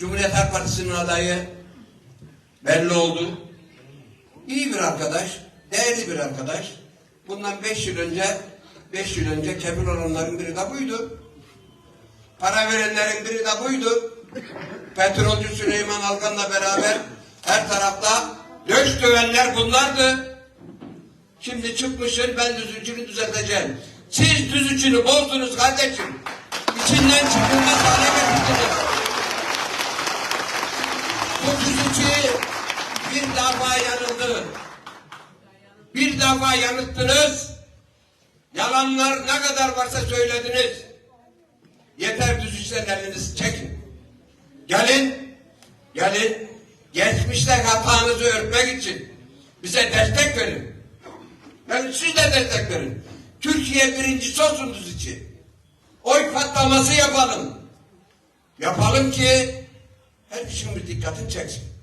Cumhuriyet Halk Partisi'nin adayı belli oldu. İyi bir arkadaş, değerli bir arkadaş. Bundan beş yıl önce, beş yıl önce kefil olanların biri de buydu. Para verenlerin biri de buydu. Petrolcü Süleyman Alkan'la beraber her tarafta döş dövenler bunlardı. Şimdi çıkmışsın ben düzücünü düzelteceğim. Siz düzücünü bozdunuz kardeşim. İçinden çıkılmaz hale Düzücü bir defa yanıldı. Bir defa yanılttınız. Yalanlar ne kadar varsa söylediniz. Yeter düzücüden elinizi çekin. Gelin, gelin. Geçmişte hatanızı örtmek için bize destek verin. Yani siz de destek verin. Türkiye birincisi olsun düzücü. Oy patlaması yapalım. Yapalım ki her bir dikkatini çeksin.